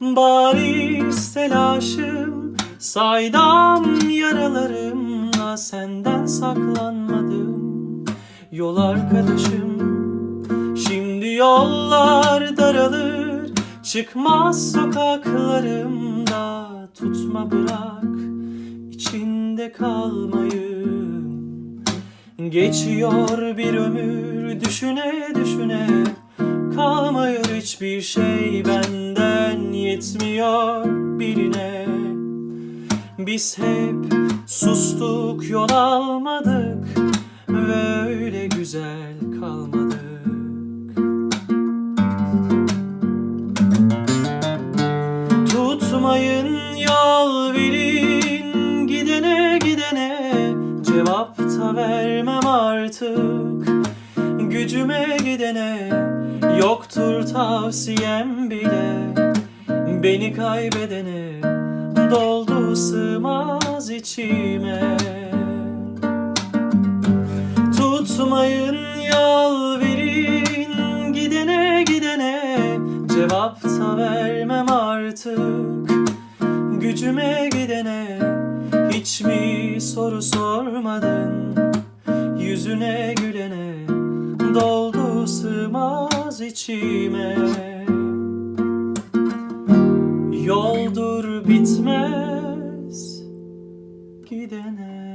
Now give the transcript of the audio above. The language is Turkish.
Bariz telaşım Saydam yaralarımla Senden saklanmadım. Yol arkadaşım Şimdi yollar daralır Çıkmaz sokaklarımda. Tutma bırak içinde kalmayı Geçiyor bir ömür düşüne düşüne hiçbir şey benden yetmiyor birine. Biz hep sustuk yol almadık Ve öyle güzel kalmadık. Tutmayın yol verin gidene gidene Cevap da vermem artık. Gücüme gidene Yoktur tavsiyem bile. Beni kaybedene Doldu sığmaz içime. Tutmayın yol verin gidene gidene. Cevap da vermem artık. Gücüme gidene Hiç mi soru sormadın? Yüzüne gülene Doldu sığmaz içime. Yoldur bitmez gidene.